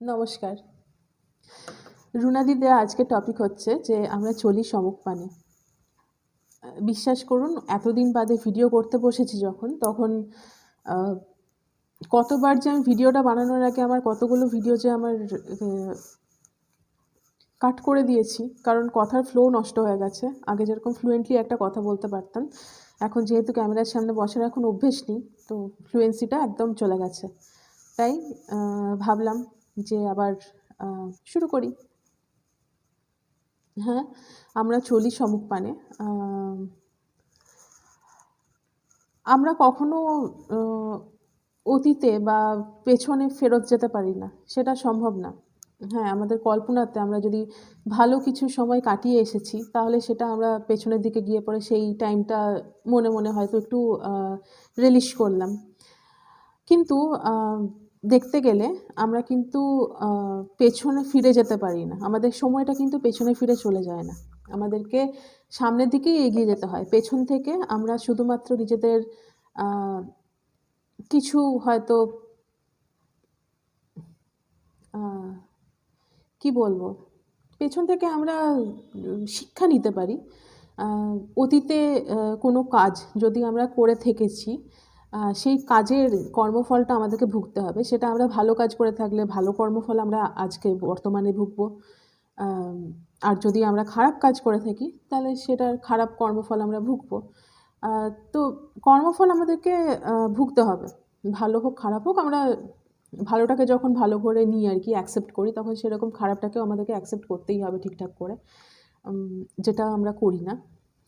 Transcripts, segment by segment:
নমস্কার। রুনাদি দেয়া আজকে টপিক হচ্ছে যে, আমরা চলি সমুখ পানে। বিশ্বাস করুন, এতদিন বাদে ভিডিও করতে বসেছি যখন, তখন কতবার যে আমি ভিডিওটা বানানোর আগে আমার কতগুলো ভিডিও যে আমার কাট করে দিয়েছি। কারণ কথার ফ্লো নষ্ট হয়ে গেছে। আগে যেরকম ফ্লুয়েন্টলি একটা কথা বলতে পারতাম, এখন যেহেতু ক্যামেরার সামনে বসার এখন অভ্যেস নেই, তো ফ্লুয়েন্সিটা একদম চলে গেছে। তাই ভাবলাম যে আবার শুরু করি। হ্যাঁ আমরা চলি সমুখ পানে আমরা কখনো অতীতে বা পেছনে ফেরত যেতে পারি না, সেটা সম্ভব না। হ্যাঁ আমাদের কল্পনাতে আমরা যদি ভালো কিছু সময় কাটিয়ে এসেছি, তাহলে সেটা আমরা পেছনের দিকে গিয়ে পরে সেই টাইমটা মনে মনে হয়তো একটু রিলিশ করলাম। কিন্তু দেখতে গেলে আমরা কিন্তু পেছনে ফিরে যেতে পারি না। আমাদের সময়টা কিন্তু পেছনে ফিরে চলে যায় না। আমাদেরকে সামনের দিকেই এগিয়ে যেতে হয়। পেছন থেকে আমরা শুধুমাত্র নিজেদের কিছু হয়তো কি বলব? পেছন থেকে আমরা শিক্ষা নিতে পারি। অতীতে কোনো কাজ যদি আমরা করে থেকেছি সেই কাজের কর্মফলটা আমাদেরকে ভুগতে হবে। সেটা আমরা ভালো কাজ করে থাকলে ভালো কর্মফল আমরা আজকে বর্তমানে ভুগবো। আর যদি আমরা খারাপ কাজ করে থাকি, তাহলে সেটার খারাপ কর্মফল আমরা ভুগবো। তো কর্মফল আমাদেরকে ভুগতে হবে। ভালো হোক, খারাপ হোক, আমরা ভালোটাকে যখন ভালো করে নিই আর কি অ্যাকসেপ্ট করি, তখন সেরকম খারাপটাকেও আমাদেরকে অ্যাকসেপ্ট করতেই হবে ঠিকঠাক করে। যেটা আমরা করি না।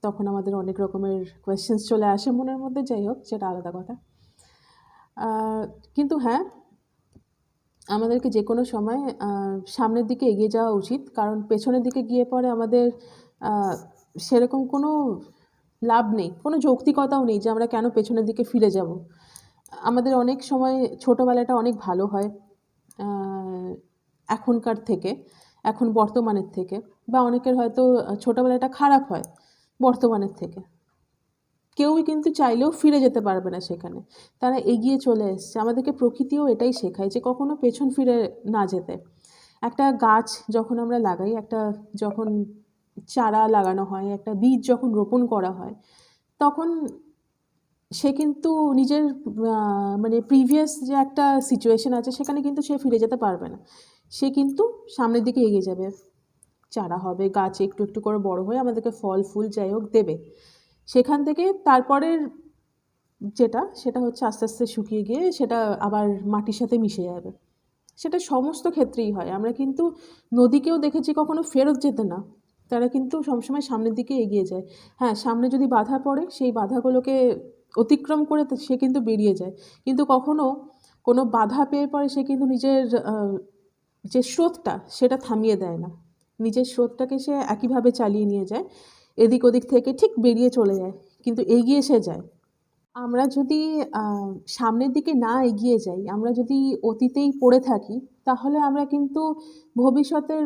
তখন আমাদের অনেক রকমের কোয়েশ্চেন্স চলে আসে মনের মধ্যে, যাই হোক, সেটা আলাদা কথা। কিন্তু হ্যাঁ আমাদেরকে যে কোনো সময় সামনের দিকে এগিয়ে যাওয়া উচিত। কারণ পেছনের দিকে গিয়ে পরে আমাদের সেরকম কোনো লাভ নেই, কোনো যৌক্তিকতাও নেই যে আমরা কেন পেছনের দিকে ফিরে যাব। আমাদের অনেক সময় ছোটোবেলাটা অনেক ভালো হয় এখনকার থেকে, এখন বর্তমানের থেকে, বা অনেকের হয়তো ছোটোবেলাটা খারাপ হয়। বর্তমানের থেকে। কেউই কিন্তু চাইলেও ফিরে যেতে পারবে না সেখানে। তারা এগিয়ে চলে এসছে। আমাদেরকে প্রকৃতিও এটাই শেখায় যে কখনো পেছন ফিরে না যেতে। একটা গাছ যখন আমরা লাগাই, একটা যখন চারা লাগানো হয়, একটা বীজ যখন রোপণ করা হয়, তখন সে কিন্তু নিজের মানে প্রিভিয়াস যে একটা সিচুয়েশন আছে, সেখানে কিন্তু সে ফিরে যেতে পারবে না। সে কিন্তু সামনের দিকে এগিয়ে যাবে। চারা হবে, গাছ একটু একটু করে বড় হয়ে আমাদেরকে ফল, ফুল যাই হোক দেবে। সেখান থেকে তারপরের যেটা, সেটা হচ্ছে আস্তে আস্তে শুকিয়ে গিয়ে সেটা আবার মাটির সাথে মিশে যাবে। সেটা সমস্ত ক্ষেত্রেই হয়। আমরা কিন্তু নদীকেও দেখেছি কখনো ফেরত যেতে না। তারা কিন্তু সবসময় সামনের দিকে এগিয়ে যায়। হ্যাঁ সামনে যদি বাধা পড়ে, সেই বাধাগুলোকে অতিক্রম করে সে কিন্তু বেরিয়ে যায়। কিন্তু কখনো কোনো বাধা পেয়ে পরে সে কিন্তু নিজের যে স্রোতটা, সেটা থামিয়ে দেয় না। নিজের স্রোতটাকে সে একইভাবে চালিয়ে নিয়ে যায়। এদিক ওদিক থেকে ঠিক বেরিয়ে চলে যায়, কিন্তু এগিয়ে সে যায়। আমরা যদি সামনের দিকে না এগিয়ে যাই, আমরা যদি অতীতেই পড়ে থাকি, তাহলে আমরা কিন্তু ভবিষ্যতের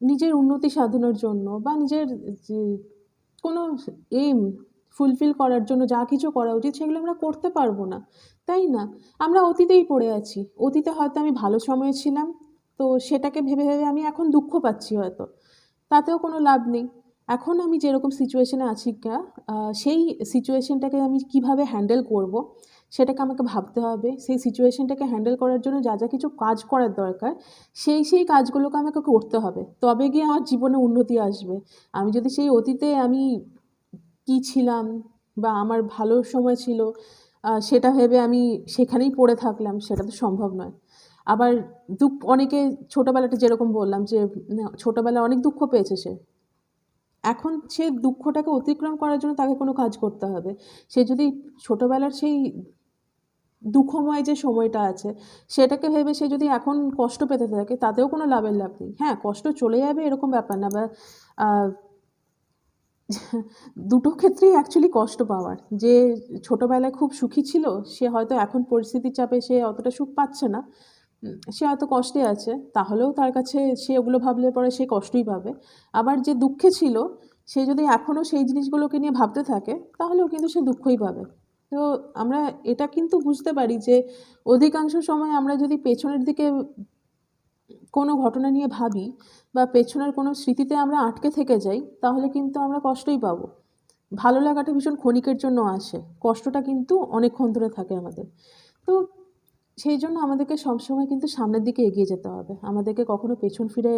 নিজের উন্নতি সাধনের জন্য বা নিজের, যে, কোনো এম ফুলফিল করার জন্য যা কিছু করা উচিত, সেগুলো আমরা করতে পারব না। তাই না? আমরা অতীতেই পড়ে আছি। অতীতে হয়তো আমি ভালো সময়ে ছিলাম তো সেটাকে ভেবে ভেবে আমি এখন দুঃখ পাচ্ছি হয়তো। তাতেও কোনো লাভ নেই। এখন আমি যেরকম সিচুয়েশনে আছি সেই সিচুয়েশনটাকে আমি কীভাবে হ্যান্ডেল করব, সেটাকে আমাকে ভাবতে হবে। সেই সিচুয়েশনটাকে হ্যান্ডেল করার জন্য যা যা কিছু কাজ করার দরকার, সেই সেই কাজগুলোকে আমাকে করতে হবে। তবে গিয়ে আমার জীবনে উন্নতি আসবে। আমি যদি সেই অতীতে আমি কী ছিলাম বা আমার ভালো সময় ছিল সেটা ভেবে আমি সেখানেই পড়ে থাকলাম, সেটা তো সম্ভব নয়। আবার দুঃখ, অনেকে ছোটোবেলাটা যেরকম বললাম যে ছোটোবেলায় অনেক দুঃখ পেয়েছে সে। এখন সে দুঃখটাকে অতিক্রম করার জন্য তাকে কোনো কাজ করতে হবে। সে যদি ছোটোবেলার সেই দুঃখময় যে সময়টা আছে, সেটাকে ভেবে সে যদি এখন কষ্ট পেতে থাকে, তাতেও কোনো লাভের লাভ নেই। হ্যাঁ কষ্ট চলে যাবে এরকম ব্যাপার না, বা দুটো ক্ষেত্রেই অ্যাকচুয়ালি কষ্ট পাওয়ার। যে ছোটোবেলায় খুব সুখী ছিল, সে হয়তো এখন পরিস্থিতির চাপে সে অতটা সুখ পাচ্ছে না। সে হয়তো কষ্টে আছে, তাহলেও তার কাছে সে ওগুলো ভাবলে পরে সে কষ্টই পাবে। আবার যে দুঃখে ছিল, সে যদি এখনও সেই জিনিসগুলোকে নিয়ে ভাবতে থাকে, তাহলেও কিন্তু সে দুঃখই পাবে। তো আমরা এটা কিন্তু বুঝতে পারি যে, অধিকাংশ সময় আমরা যদি পেছনের দিকে কোনো ঘটনা নিয়ে ভাবি বা পেছনের কোনো স্মৃতিতে আমরা আটকে থেকে যাই, তাহলে কিন্তু আমরা কষ্টই পাবো। ভালো লাগাটা ভীষণ ক্ষণিকের জন্য আসে, কষ্টটা কিন্তু অনেকক্ষণ ধরে থাকে আমাদের। তো সেই জন্য আমাদেরকে সবসময় কিন্তু সামনের দিকে এগিয়ে যেতে হবে। আমাদেরকে কখনো পেছন ফিরে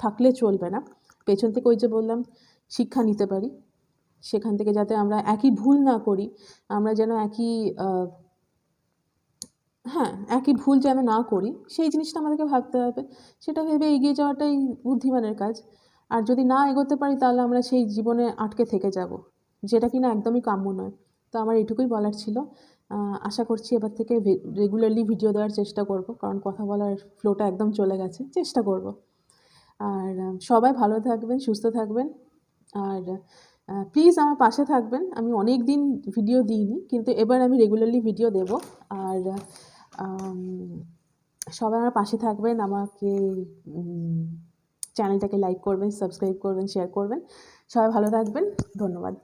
থাকলে চলবে না। পেছন থেকে ওই যে বললাম, শিক্ষা নিতে পারি। সেখান থেকে যাতে আমরা একই ভুল না করি, আমরা যেন একই হ্যাঁ একই ভুল যেন না করি, সেই জিনিসটা আমাদেরকে ভাবতে হবে। সেটা ভেবে এগিয়ে যাওয়াটাই বুদ্ধিমানের কাজ। আর যদি না এগোতে পারি, তাহলে আমরা সেই জীবনে আটকে থেকে যাব, যেটা কিনা একদমই কাম্য নয়। তো আমার এটুকুই বলার ছিল। আশা করছি এবার থেকে রেগুলারলি ভিডিও দেওয়ার চেষ্টা করব, কারণ কথা বলার ফ্লোটা একদম চলে গেছে, চেষ্টা করব। আর সবাই ভালো থাকবেন, সুস্থ থাকবেন। আর প্লিজ আমার পাশে থাকবেন, আমি অনেক দিন ভিডিও দিইনি, কিন্তু এবার আমি রেগুলারলি ভিডিও দেব। আর সবাই আমার পাশে থাকবেন, আমাকে চ্যানেলটাকে লাইক করবেন সাবস্ক্রাইব করবেন শেয়ার করবেন। সবাই ভালো থাকবেন, ধন্যবাদ।